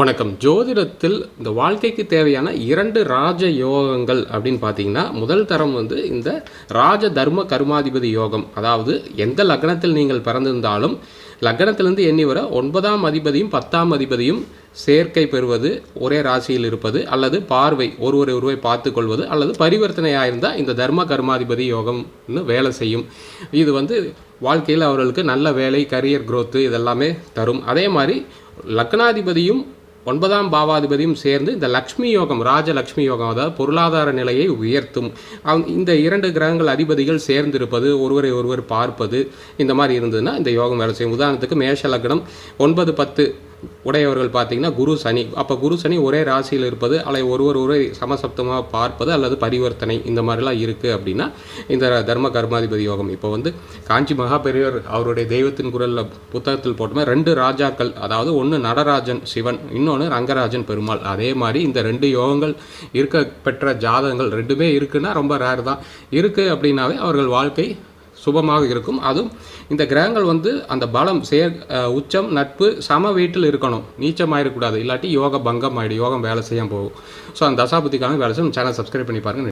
வணக்கம். ஜோதிடத்தில் இந்த வாழ்க்கைக்கு தேவையான இரண்டு ராஜ யோகங்கள் அப்படின்னு பார்த்தீங்கன்னா முதல் தரம் வந்து இந்த ராஜ தர்ம கர்மாதிபதி யோகம். அதாவது எந்த லக்னத்தில் நீங்கள் பிறந்திருந்தாலும் லக்னத்திலிருந்து எண்ணி வர ஒன்பதாம் அதிபதியும் பத்தாம் அதிபதியும் சேர்க்கை பெறுவது ஒரே ராசியில் இருப்பது அல்லது பார்வை ஒருவரை ஒருவரை பார்த்து கொள்வது அல்லது பரிவர்த்தனையாக இருந்தால் இந்த தர்ம கர்மாதிபதி யோகம்னு வேலை செய்யும். இது வந்து வாழ்க்கையில் அவர்களுக்கு நல்ல வேலை கரியர் growth இதெல்லாமே தரும். அதே மாதிரி லக்னாதிபதியும் ஒன்பதாம் பாவாதிபதியும் சேர்ந்து இந்த லக்ஷ்மி யோகம் ராஜலக்ஷ்மி யோகம் அதாவது பொருளாதார நிலையை உயர்த்தும். அவங்க இந்த இரண்டு கிரகங்கள் அதிபதிகள் சேர்ந்திருப்பது ஒருவரை ஒருவர் பார்ப்பது இந்த மாதிரி இருந்ததுன்னா இந்த யோகம் வேலை செய்யும். உதாரணத்துக்கு மேஷ லக்னம் ஒன்பது பத்து உடையவர்கள் பார்த்தீங்கன்னா குரு சனி. அப்போ குரு சனி ஒரே ராசியில் இருப்பது அல்லது ஒருவர் ஒரு சமசப்தமாக பார்ப்பது அல்லது பரிவர்த்தனை இந்த மாதிரிலாம் இருக்குது அப்படின்னா இந்த தர்ம கர்மாதிபதி யோகம். இப்போ வந்து காஞ்சி மகாபெரியவர் அவருடைய தெய்வத்தின் குரலில் புத்தகத்தில் போட்டோமே ரெண்டு ராஜாக்கள் அதாவது ஒன்று நடராஜன் சிவன் இன்னொன்று ரங்கராஜன் பெருமாள். அதே மாதிரி இந்த ரெண்டு யோகங்கள் இருக்க பெற்ற ஜாதகங்கள் ரெண்டுமே இருக்குன்னா ரொம்ப ரேர் தான். இருக்குது அப்படின்னாவே அவர்கள் வாழ்க்கை சுபமாக இருக்கும். அதுவும் இந்த கிரகங்கள் வந்து அந்த பலம் சேர் உச்சம் நட்பு சம வீட்டில் இருக்கணும். நீச்சம் ஆயிடக்கூடாது இல்லாட்டி யோக பங்கம் ஆகிடும் யோகம் வேலை செய்ய போகும். ஸோ அந்த தசாபுத்திக்கான வேலை செய்யும் சேனல் சப்ஸ்கிரைப் பண்ணி பாருங்க.